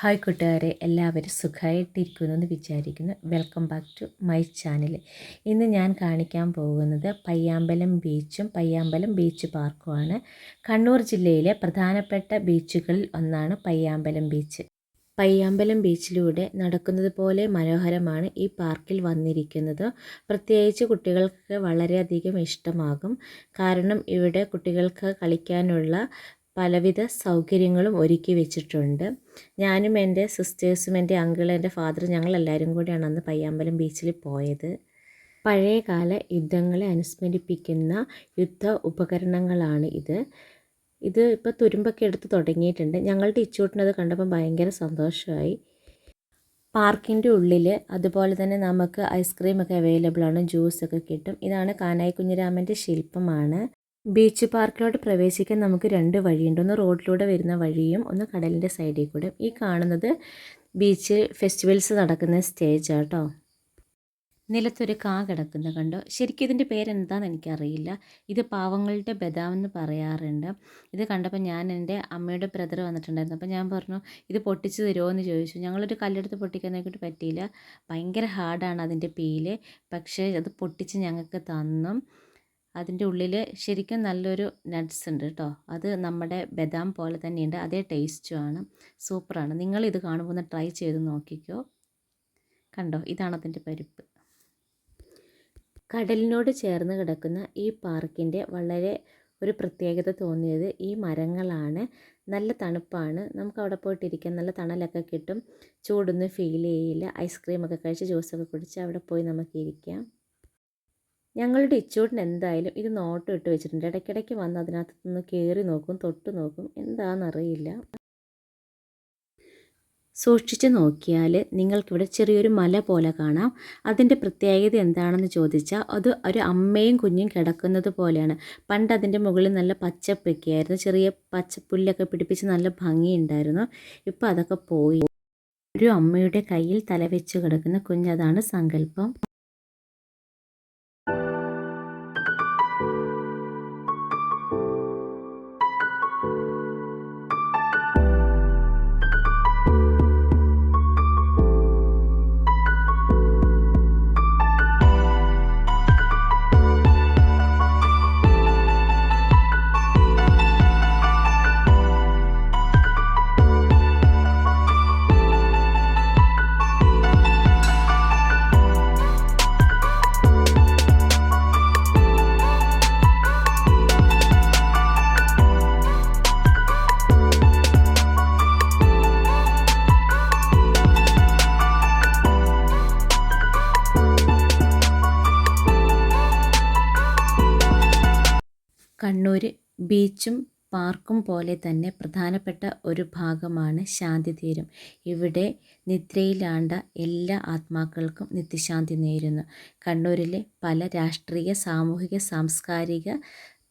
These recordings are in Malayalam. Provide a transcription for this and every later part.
ഹായ് കൂട്ടുകാരെ എല്ലാവരും സുഖമായിട്ടിരിക്കുന്നു എന്ന് വിചാരിക്കുന്നു. Welcome back to my channel ഇന്ന് ഞാൻ കാണിക്കാൻ പോകുന്നത് പയ്യാമ്പലം ബീച്ചും പയ്യാമ്പലം ബീച്ച് പാർക്കുമാണ് കണ്ണൂർ ജില്ലയിലെ പ്രധാനപ്പെട്ട ബീച്ചുകളിൽ ഒന്നാണ് പയ്യാമ്പലം ബീച്ച്. പയ്യാമ്പലം ബീച്ചിലൂടെ നടക്കുന്നത് പോലെ മനോഹരമാണ് ഈ പാർക്കിൽ വന്നിരിക്കുന്നത്. പ്രത്യേകിച്ച് കുട്ടികൾക്ക് വളരെയധികം ഇഷ്ടമാകും. കാരണം ഇവിടെ കുട്ടികൾക്ക് കളിക്കാനുള്ള പലവിധ സൗകര്യങ്ങളും ഒരുക്കി വെച്ചിട്ടുണ്ട്. ഞാനും എന്റെ സിസ്റ്റേഴ്സും എന്റെ അങ്കിളും എന്റെ ഫാദറും ഞങ്ങളെല്ലാവരും കൂടിയാണ് അന്ന് പയ്യാമ്പലം ബീച്ചിൽ പോയത്. പഴയകാല യുദ്ധങ്ങളെ അനുസ്മരിപ്പിക്കുന്ന യുദ്ധ ഉപകരണങ്ങളാണ് ഇത്. ഇത് ഇപ്പോൾ തുരുമ്പൊക്കെ എടുത്ത് തുടങ്ങിയിട്ടുണ്ട്. ഞങ്ങളുടെ ഇച്ചൂട്ടിനത് കണ്ടപ്പോൾ ഭയങ്കര സന്തോഷമായി. പാർക്കിന്റെ ഉള്ളിൽ അതുപോലെ തന്നെ നമുക്ക് ഐസ്ക്രീമൊക്കെ അവൈലബിൾ ആണ് ജ്യൂസൊക്കെ കിട്ടും. ഇതാണ് കാനായി കുഞ്ഞിരാമന്റെ ശില്പമാണ്. ബീച്ച് പാർക്കിലോട്ട് പ്രവേശിക്കാൻ നമുക്ക് രണ്ട് വഴിയുണ്ട്. ഒന്ന് റോഡിലൂടെ വരുന്ന വഴിയും ഒന്ന് കടലിന്റെ സൈഡിൽ കൂടെ. ഈ കാണുന്നത് ബീച്ച് ഫെസ്റ്റിവൽസ് നടക്കുന്ന സ്റ്റേജ് കേട്ടോ നിലത്തൊരു കാ കിടക്കുന്ന കണ്ടോ? ശരിക്കും ഇതിന്റെ പേരെന്താണെന്ന് എനിക്കറിയില്ല. ഇത് പാവങ്ങളുടെ ബദാം എന്ന് പറയാറുണ്ട്. ഇത് കണ്ടപ്പോൾ ഞാൻ എന്റെ അമ്മയുടെ ബ്രദർ വന്നിട്ടുണ്ടായിരുന്നു. അപ്പോൾ ഞാൻ പറഞ്ഞു ഇത് പൊട്ടിച്ച് തരുമോ എന്ന് ചോദിച്ചു. ഞങ്ങളൊരു കല്ലെടുത്ത് പൊട്ടിക്കാൻ പൊട്ടിക്കാനായിട്ട് പറ്റിയില്ല. ഭയങ്കര ഹാർഡാണ് അതിന്റെ പീൽ. പക്ഷേ അത് പൊട്ടിച്ച് ഞങ്ങൾക്ക് തന്നു. അതിന്റെ ഉള്ളിൽ ശരിക്കും നല്ലൊരു നട്ട്സ് ഉണ്ട് കേട്ടോ. അത് നമ്മുടെ ബദാം പോലെ തന്നെയുണ്ട്. അതേ ടേസ്റ്റുമാണ് സൂപ്പറാണ് നിങ്ങൾ ഇത് കാണുമ്പോൾ ഒന്ന് ട്രൈ ചെയ്ത് നോക്കിക്കോ. കണ്ടോ? ഇതാണ് അതിന്റെ പരിപ്പ്. കടലിനോട് ചേർന്ന് കിടക്കുന്ന ഈ പാർക്കിന്റെ വളരെ ഒരു പ്രത്യേകത തോന്നിയത് ഈ മരങ്ങളാണ്. നല്ല തണുപ്പാണ്. നമുക്ക് അവിടെ പോയിട്ടിരിക്കാൻ നല്ല തണലൊക്കെ കിട്ടും. ചൂടൊന്നും ഫീൽ ചെയ്യില്ല. ഐസ്ക്രീമൊക്കെ കഴിച്ച് ജ്യൂസൊക്കെ കുടിച്ച് അവിടെ പോയി നമുക്ക് ഇരിക്കാം. ഞങ്ങളുടെ ഇച്ചൂട്ടിന് എന്തായാലും ഇത് നോട്ടം ഇട്ട് വെച്ചിട്ടുണ്ട്. ഇടയ്ക്കിടയ്ക്ക് വന്ന് അതിനകത്ത് നിന്ന് കയറി നോക്കും തൊട്ട് നോക്കും. എന്താണെന്നറിയില്ല. സൂക്ഷിച്ച് നോക്കിയാൽ നിങ്ങൾക്കിവിടെ ചെറിയൊരു മല പോലെ കാണാം. അതിന്റെ പ്രത്യേകത എന്താണെന്ന് ചോദിച്ചാൽ അത് ഒരു അമ്മയും കുഞ്ഞും കിടക്കുന്നത് പോലെയാണ്. പണ്ട് അതിന്റെ മുകളിൽ നല്ല പച്ചപ്പൊക്കെയായിരുന്നു ചെറിയ പച്ചപ്പുല്ലൊക്കെ പിടിപ്പിച്ച് നല്ല ഭംഗിയുണ്ടായിരുന്നു. ഇപ്പോൾ അതൊക്കെ പോയി. ഒരു അമ്മയുടെ കയ്യിൽ തലവെച്ച് കിടക്കുന്ന കുഞ്ഞതാണ് സങ്കല്പം. കണ്ണൂർ ബീച്ചും പാർക്കും പോലെ തന്നെ പ്രധാനപ്പെട്ട ഒരു ഭാഗമാണ് ശാന്തിതീരം ഇവിടെ നിദ്രയിലാണ്ട എല്ലാ ആത്മാക്കൾക്കും നിത്യശാന്തി നേരുന്നു. കണ്ണൂരിലെ പല രാഷ്ട്രീയ സാമൂഹിക സാംസ്കാരിക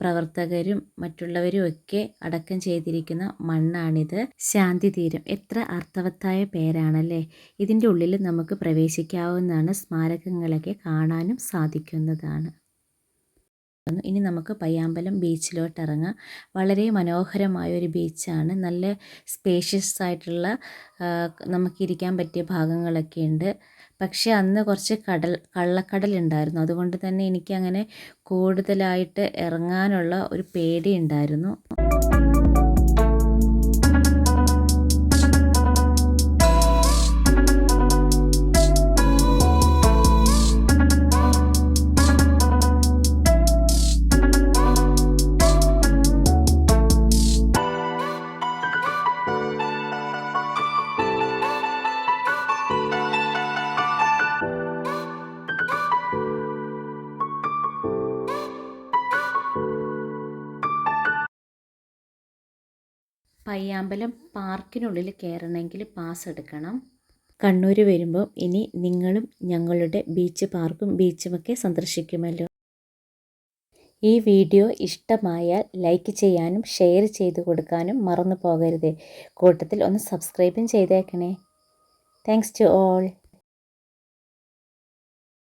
പ്രവർത്തകരും മറ്റുള്ളവരും ഒക്കെ അടക്കം ചെയ്തിരിക്കുന്ന മണ്ണാണിത് ശാന്തിതീരം എത്ര അർത്ഥവത്തായ പേരാണല്ലേ? ഇതിന്റെ ഉള്ളിൽ നമുക്ക് പ്രവേശിക്കാവുന്നതാണ് സ്മാരകങ്ങളൊക്കെ കാണാനും സാധിക്കുന്നതാണ്. ഇനി നമുക്ക് പയ്യാമ്പലം ബീച്ചിലോട്ട് ഇറങ്ങാം വളരെ മനോഹരമായ ഒരു ബീച്ചാണ്. നല്ല സ്പേഷ്യസ് ആയിട്ടുള്ള നമുക്കിരിക്കാൻ പറ്റിയ ഭാഗങ്ങളൊക്കെ ഉണ്ട് പക്ഷേ അന്ന് കുറച്ച് കടൽ കള്ളക്കടൽ ഉണ്ടായിരുന്നു അതുകൊണ്ട് തന്നെ എനിക്കങ്ങനെ കൂടുതലായിട്ട് ഇറങ്ങാനുള്ള ഒരു പേടി ഉണ്ടായിരുന്നു പയ്യാമ്പലം പാർക്കിനുള്ളിൽ കയറണമെങ്കിൽ പാസ് എടുക്കണം. കണ്ണൂർ വരുമ്പോൾ ഇനി നിങ്ങളും ഞങ്ങളുടെ ബീച്ച് പാർക്കും ബീച്ചുമൊക്കെ സന്ദർശിക്കുമല്ലോ. ഈ വീഡിയോ ഇഷ്ടമായാൽ ലൈക്ക് ചെയ്യാനും ഷെയർ ചെയ്തു കൊടുക്കാനും മറന്നു പോകരുത്. കൂട്ടത്തിൽ ഒന്ന് സബ്സ്ക്രൈബും ചെയ്തേക്കണേ. Thanks to all